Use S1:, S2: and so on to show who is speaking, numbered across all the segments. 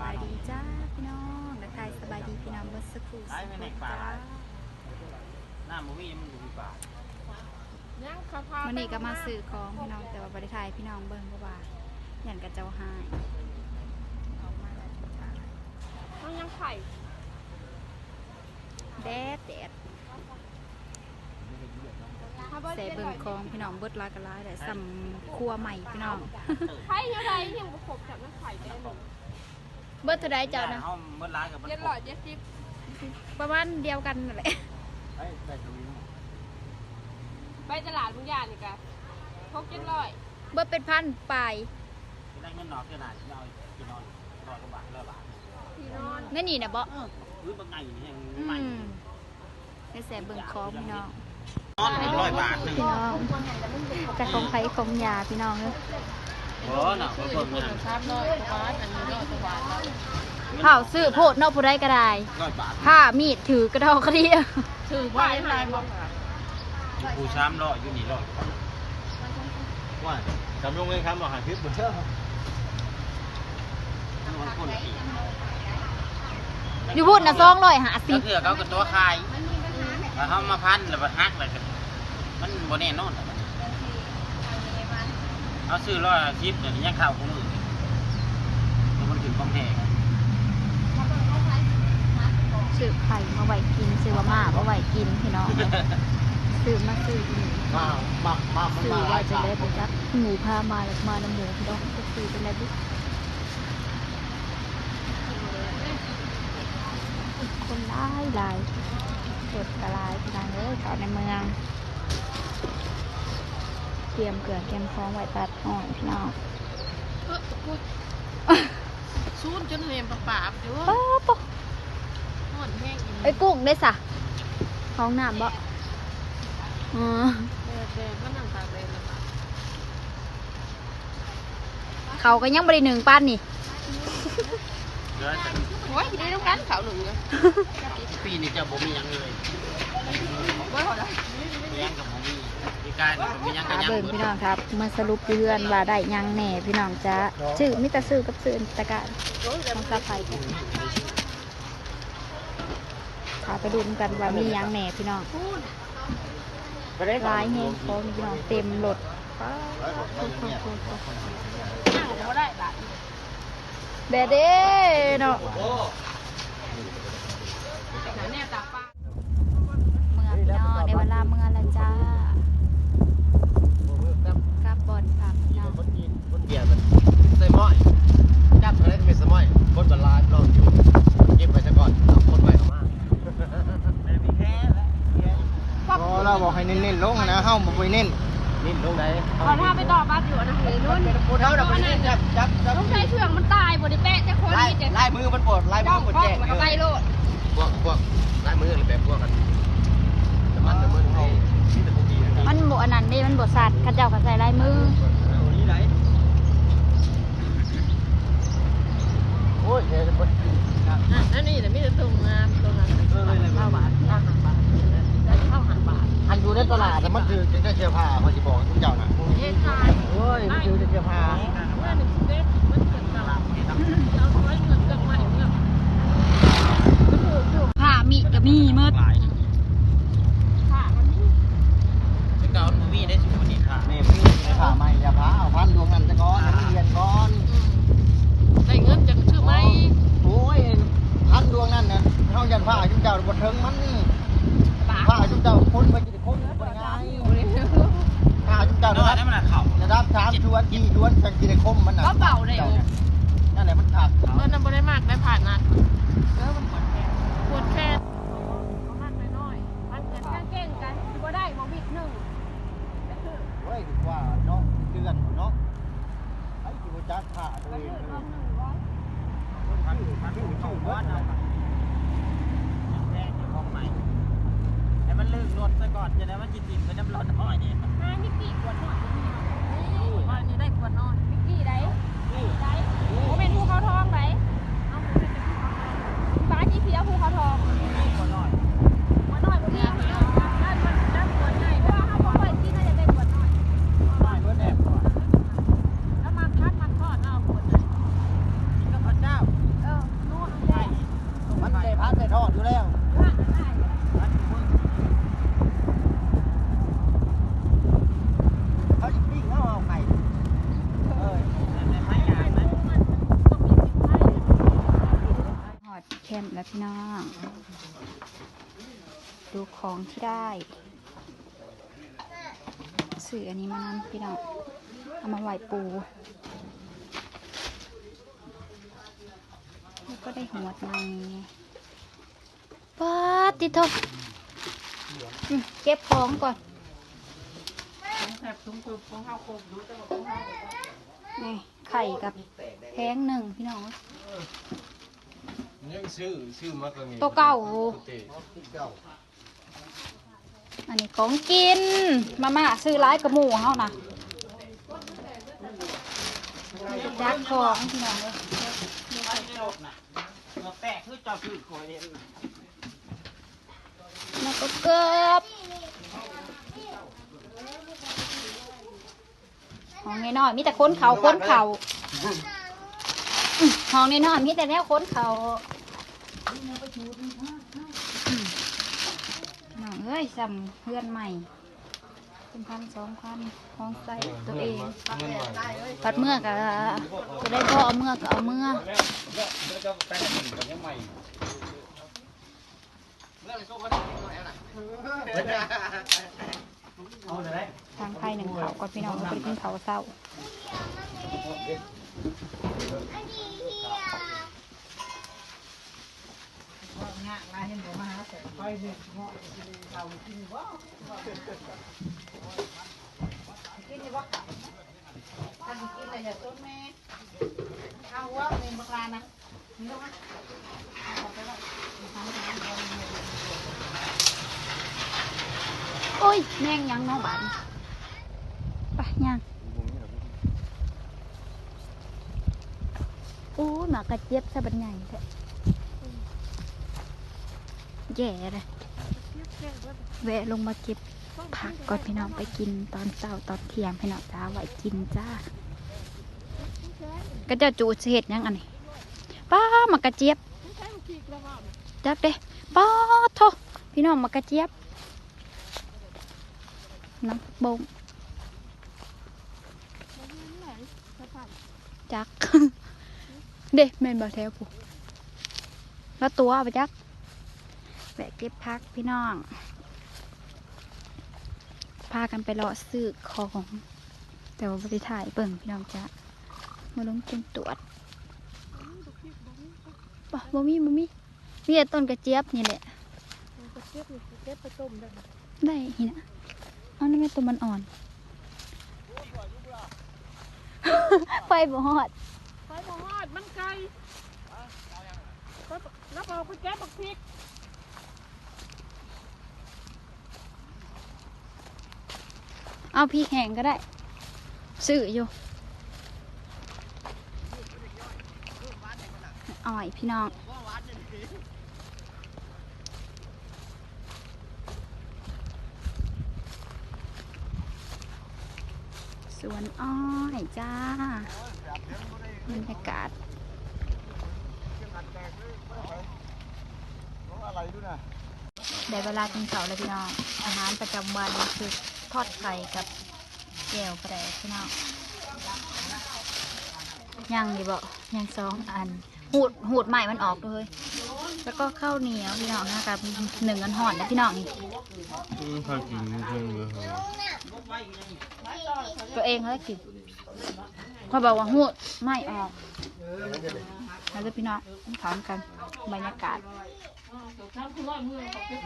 S1: บายดีจ้าพี่น้องนักทายสบายดีพี่น้องเบัสกู
S2: ไล่ไปไหนป่าไล่หน้ามันมีมันดูป่า
S3: ยังเขาพา
S1: วันนี้ก็มาซื้อของพี่น้องแต่ว่าบริทายพี่น้องเบิ่งเพราะว่ายันกับเจ้าหายออกมาแล้วจ้า
S3: ต้องยังไข่
S1: แดดแดดใส่เบิ่งของพี่น้องเบิดหลายกันหลายแต่สำครัวใหม่พี่น้อง
S3: ไข่เท่าไรยังประกบกับน้ำไข่ได้หมด
S1: เบิดเท่าไดเจ้านะ
S2: ห้องเมื่อร้ายกับมัน
S3: เจ็ดร้อยเจ็ดสิบ
S1: ประมาณเดียวกันนั่นแหละ
S2: เฮ้ยได้สวิง
S3: ไปตลาดทุกอย่างนี่กันพกเจ็ดร้อย
S1: เบิดเป็นพันปลาย
S2: ที่ได้เงินนอกขนาดที่เอากินนอนร้อยกว่าบาทร้อยบาท
S3: ที่นอน
S1: นั่นนี่นะบ่
S2: พื้นบางไงนี่ยัง
S1: อื
S2: ใหม่
S1: มได้ใส่เบิ่งของพี่น้อง
S2: นอนร้อยบาทหนึ่ง
S1: พี่น้องจากของไผของยาพี่น้องเด้อ
S2: โอ้หน่ะคนเงิน
S3: สามร้อยกว่าบาทอันนี้ร้อยกว่าบาทแล้ว
S1: เผาซื้อโพดเนอกผู้ใดก็ได้
S2: ร้อยบาท
S1: ผ้ามีดถือกระดอกกระเดีย
S3: ถือว่าอะไรบ้าง
S2: กูสามร้อยอยู่นี่ร้อยว่าจำลงเงินคำบอกหาคลิปเชื่อมันคนตี
S1: อยู่พูดนะซองร้อยหาสิ
S2: ก็คือเขาก็ตัวคายแล้วเขามาพันแล้วมาฮักแล้วก็มันโบแน่นอน เอาซื้อร้อยคลิปเดี๋ยวนี้ยังข่าวของอื่นมันถึงกองแทง
S1: ซื้อไข่มาไหวกินซื้อมาม่ามาไหวกินพี่น้องซื้อมาซื้ออีก
S2: มามามามัน
S1: ซื้อ
S2: มาห
S1: ว่า
S2: ลาย
S1: จะ
S2: สาย
S1: ได้ไปจับหมูพามาแล้วมาน้ำหมูพี่น้องก็ซื้อเป็นอะไรบุคนร้ายหลายสดกระลายพี่น้องเอ้ยเขาในเมืองเตรียมเกลือเตรียมของไว้ตัดอ่อนพี่น้อง
S3: เออกูซูนจนเห็นปากปากอยู่
S1: ป๊าปะ
S3: นอนแห้งอีก
S1: ไอ้กุ้งได้สะห้องน้ำบ่อ๋อ
S3: เด็ดเด็ดมันนั่งตาเลยนะ
S1: เขาก็ยังบริหนึ่งป้านนี่
S2: เดี๋ยวจะ
S3: โอ้ยได้ต้องการขาวหนึ่งเลย
S2: ปีนี้จะบ่มีหยังเลย
S3: ว่าเขาได้
S2: เลี้ยงกับบ่มี พี่กายนี่บ่มีหยังก็
S1: หา
S2: ยัง
S1: เบิ่งพี่น้องครับ มาสรุปเพื่อนว่าได้ยังแหน่พี่น้องจ้าชื่อมิตรซื้อกับซื้อตะการของสะพายจ้ะพาไปดูกันว่ามียังแหน่พี่น้องร้ายแฮงของพี่น้องเต็มรถป๊าดโคตรๆ
S3: นั่งก็ได้ละ
S1: ๆแบดเด้เนาะเมื่อพี่น้องในเวลาเมื่อล้วจ้ากลับบอลค่ะพี่น้อง
S4: คนจีนคนเบียร์มันใส่หม้อยจับอะไรเป็นสม้อยคนบรรลาลองอยู่เก็บไปซะก่อนเอาคนไปเข้ามา
S2: ไม่มีแค่แล้วแค่
S4: พอเราบอกให้เน้นๆลงนะเฮ้าบอกไปเน้นนิ่ลงไหน
S3: ขอท่าไปต่อบ้านอยู่นะเฮ้ยนุ่น
S4: พูดเท่าเราไปเน้นจับจับจับ
S3: ต้องใช้เชือกมันตายบนได้แปะจะคน
S4: ไล่
S3: นี่จะ
S4: ไล่มือมันปวดไล่มื
S3: จ้
S4: อ
S3: อง
S4: ปวด
S3: กล้อ
S4: แจ้
S3: ง
S4: ง
S3: มันก็ไปโลด
S4: พวกพวกไล่มือหรือแบบพวกกันแต่มันแต่มือให้ที่แต่พวกดีนะ
S1: มันบอันนั้นนี่มันบสัตว์เข้าเจ้าก็ใส่ลายมือ
S2: นี้ไหน
S4: โอ้ยเดี๋ยวจะปวด
S3: นั่นนี่แต่ไม่ได้ตรงงานตรงนั้นข้าวบาทข้าวหันบาทข้าวหันบาท
S4: อันอยู่ในตลาดแต่มันคือจะเสื้อผ้าเขาจะบอกทุกเจ้านะ
S3: เย้ชาย
S4: โอ้ยมันคือเสื้อผ้า
S3: เมื่อหนึ่งเด็กมันเกิดตลาดเราไว้เงินเกิดใหม่เมื่อ
S1: ผ้ามีก็มีมืด
S2: หลาย
S3: ค่ะมันนี่
S2: จะเก่าบ่มีได้สิคนนี้ค่ะ
S4: แม่พี่ในผ้าใหม่อย่าผ้าเอาพันดวงนั้นซะก่อนให้มันเรียนก่อน
S3: ได้เงินจากชื่อไหม
S4: โอ้ยพันดวงนั่นนะเขายันผ้าจุ๊เจ้าบนเทิงมัน
S3: ป่า
S4: ผ้าจุ๊เจ้าคนไปกินคนไปไงผ้าจุ๊เจ้า
S2: น้อย
S4: นะ
S2: นั่นมันน่ะเข่า
S4: ระดับสามชวนกี่ชวนสังกินคมมันน่ะ
S3: ก็เป่าได้โอ้
S4: นั่นแหละมันขาด
S3: เงินนั้นบ่ได้มากได้ผ่านนัดเออมันปวดแขนปวดแขนเขามากน้อยๆมันเกิดการเก่งกันบ่ได้บ่วิดหนึ่ง
S4: เฮ้ยว่าเนาะเดือนเนาะไอ้ จักผ่าตัวเอ
S3: คื
S4: งเลย
S3: หนึ่งร้อย
S2: พันพันถูกเข้าบ้านเอายังแพงอยู่ของใหม่ให้มันลื่นรถซะก่อนจะได้มันจิตๆไปน้ำร้อนน้อยนี่
S3: อ่ามิกกี้ปวดหน่อยนี่ว่านี่ได้ปวดนอยมิกกี้ได้ได้โอ้เป็นภูเขาทองไหนเอาเป็นภูเขาทองบ้านจีเพียวภูเขาทอง
S2: ก็น้อย
S3: ปวดน้อยบ่ดีด้านมันด้านปวดใหญ่เพราะว่าเขาบ่ค่อยที่น่าจะได้ปวดน้อย
S2: น้อยเบิดแอบก่อน
S3: แล้วมันคัดมันทอดเอาปวดใหญ่
S2: กินกับพระเจ้า
S3: เออ
S1: แล้ว พี่น้อง ดูของที่ได้ สื่ออันนี้มานำพี่น้อง เอามาไหวปู แล้วก็ได้หัวใหม่ป้าติดทบอืมเก็บของก่อน
S2: แทบถุงคือของข้าวโคกดูแต่ว่าของข้าว
S1: นี่ไข่กับแพงหนึ่งพี่น้อง
S4: ยังซื้อซื้อมาก็มี
S1: ตัวเก่า
S4: ตัวเตะเก่า
S1: อันนี้ของกิน มาม่าซื้อร้ายกับหมูเฮานะจักของพี่น้องเลย
S2: ไอ้ในรถน่ะเราแตกคือเจ้าคือคอยเห็นน่ะ
S1: แล้วก็เกือบห้องน้อยๆมีแต่ค้นเขาค้นเขาอืมห้องน้อยๆมีแต่แนวค้นเขาอืม น้องเอ้ยซ้ำเพื่อนใหม่เป็นพันสองพันห้องใส่ตัวเองปัดเมื่อก็จะได้พ่อเอาเมื่อก็เอาเมื่อ
S2: แล้วก็แต่น้องกันยังใหม่เอาเลยได้
S1: ทางไพ่หนึ่งเขาก็พี่น้องไปกินเขาวเศร้าโอ้ยแม่งยังน้องบานไปยังโอ้ยหมากระเจี๊ยบซะบันใหญ่แท้ แย่เลยแวะลงมาเก็บผักก่อนพี่น้องไปกินตอนเช้าตอนเที่ยงพี่น้องจ้าไว้กินจ้า ก็จะจูดเห็ดยังอันนี้ป้ามากระเจี๊ยบจักเด้ป้าโทพี่น้องมากระเจี๊ยบน้ำบงจัก เด็แม่นบ่แถวผู้แล้วตัวไปจัก แวะเก็บพักพี่น้อง พากันไปรอซื้อของแต่ว่าไม่ได้ถ่ายเบิ่งพี่น้องจ้ะมาลงจนตรวจบ่บ่มีบ่มีมีแต่ต้นกระเจี๊ยบนี่แหละได้หินะเอานี่แม่ตัวมันอ่อนไฟบ่ฮอด
S3: ไปบ่ฮอดมันไกลแล้วเอาไปแก้บักพริก
S1: เอาพี่แห้งก็ได้ ซื้ออยู่อ่อยพี่น้องสวนอ้อยจ้าบรรยากาศได้เวลากินเสาแล้วพี่น้อง อาหารประจำวันคือ ทอดไข่กับแก้วกระแดกพี่น้องย่างดีบ่ย่างสองอันหูดหูดใหม่มันออกเลย แล้วก็ข้าวเหนียวพี่น้องนะครับหนึ่งอันห่อนนะพี่น้องนี่
S4: ถ้ากินเพิ่มเลยครับ
S1: ตัวเองเขาจะกินเขาบอกว่าหูดไม่ออก แล้วก็พี่น้องถามกันบรรยากาศ
S3: น้ำคือร้อยมือเขาเก็บ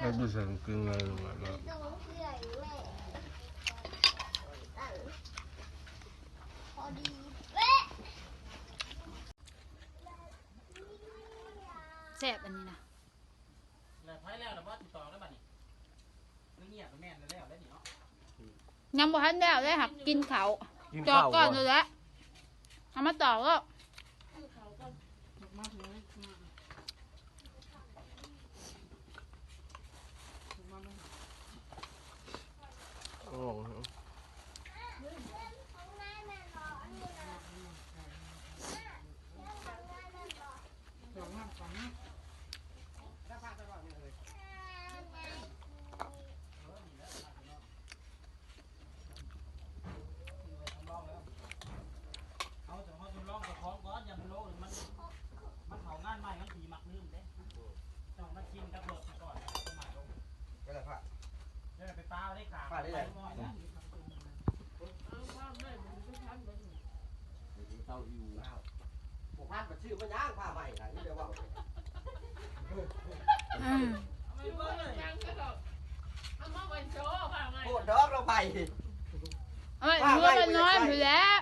S4: แล้วดูสังกึ่งอะไรลงมาแล้ว
S1: แซ่ บอันนี้นะ
S2: แล้วไผแล้วแล้วบ่ติดต่อแล้วบัดนี้คือเงียบแม่นแล้วแล้วนี่เนาะ
S1: ยังบ่ทันแล้วได้หักกินเขาว
S4: กิน
S1: จอ
S4: ข้ากว
S1: ก่อน
S4: ก่
S1: เล
S4: อน
S1: ยละเอามาต่อก็
S4: โอ้โห
S2: มันมันเผางานใหม่มันผีมักลืมเด้ต้องมาชิมกับรถก่อนสมัยลง
S4: ก็เลยพระ
S2: เดี๋ยวไปป้าได้ขา
S4: ป้าได้เลย
S2: ปบ่อยนะ
S4: เต้าหิวผมพลาดมาชื่อมันย่างผ้าใหม่นะนี่เดี๋ยวว่า
S1: อืม
S4: โคตรดอกเราไป
S1: เอ้ยเพื่อนน้อยอยู่แล้ว